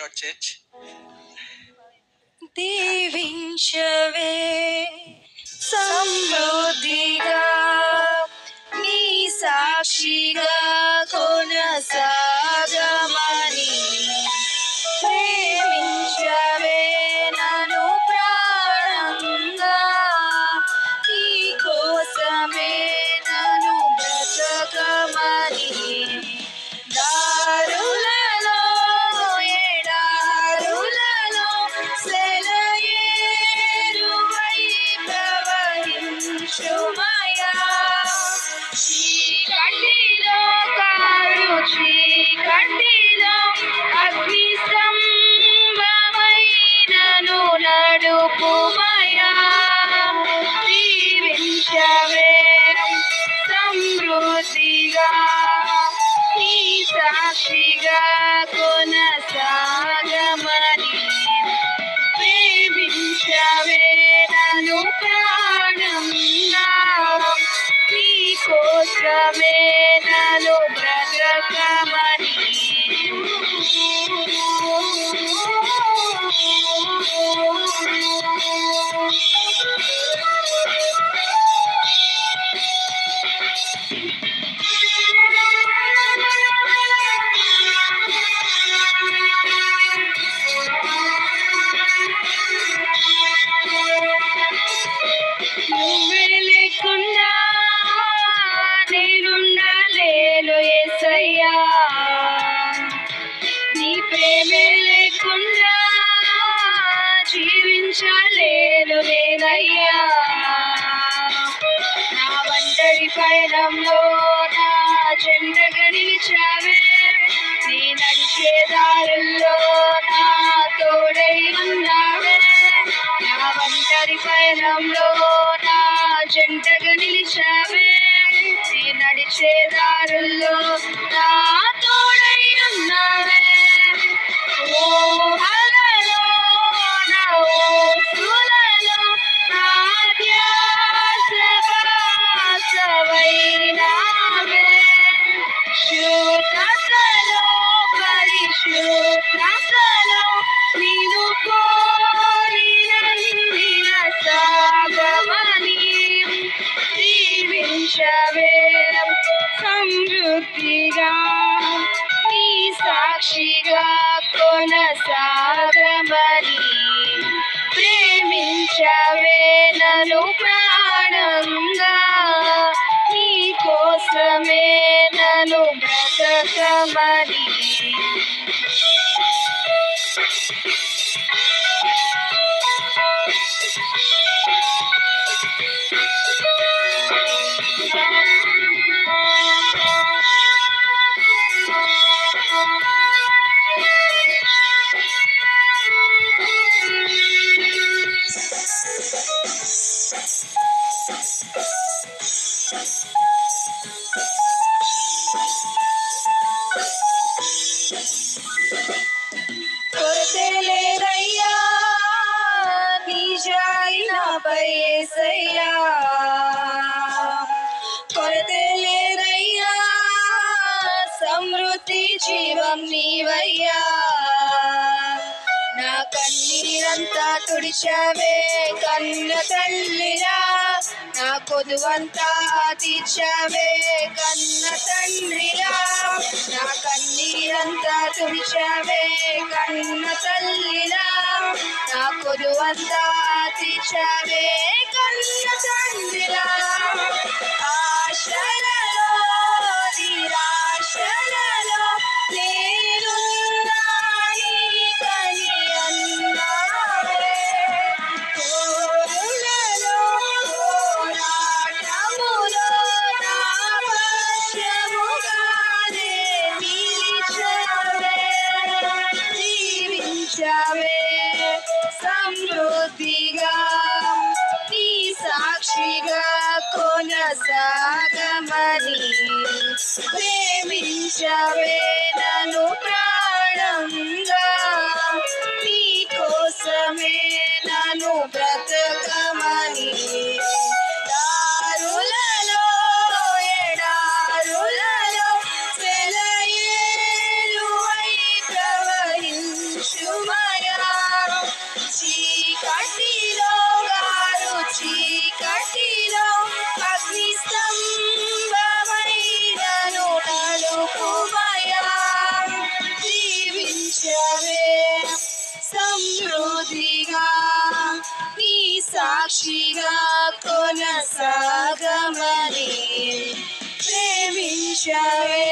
Lord church దీవించవే సమృద్ధిగా నీ సాక్షిగా కొనసాగమని చీకటిలో ప్రేమే లేకుండా జీవించలేను నేనయ్యా. నా ఒంటరి పయనంలో నా జెండగా నిలిచావే. నీ నడిచే దారుల్లో నా తోడై ఉన్నావే. నా ఒంటరి పయనంలో నా జంటగా నిలిచావే. నీ నడిచే దారుల్లో నా పరిశుద్ధతలో నీ సాక్షిగా కొనసాగమ Thank you. కొరతే లేదయ్యా నిజాయి కొరతే లేదయ్యా సమృద్ధి జీవం నీవయ్యా. నా కన్నీరంతా తుడిచావే కన్న తల్లిరా. నా కొదువంతా తీర్చవే కన్న తండ్రిలా. నా కన్నీరంతా తుడిచవే కన్న తల్లిలా. నా కొదువంతా తీర్చవే కన్న తండ్రిలా. ఆశలలో తీరా. సమృద్ధిగా నీ సాక్షిగా కొనసాగమని. ప్రేమించవేనా చీకటిలో అగ్ని స్తంభమైనను నలుపుమయా దీవించవే నీ సాక్షిగా కొనసాగమని. ప్రేమించవే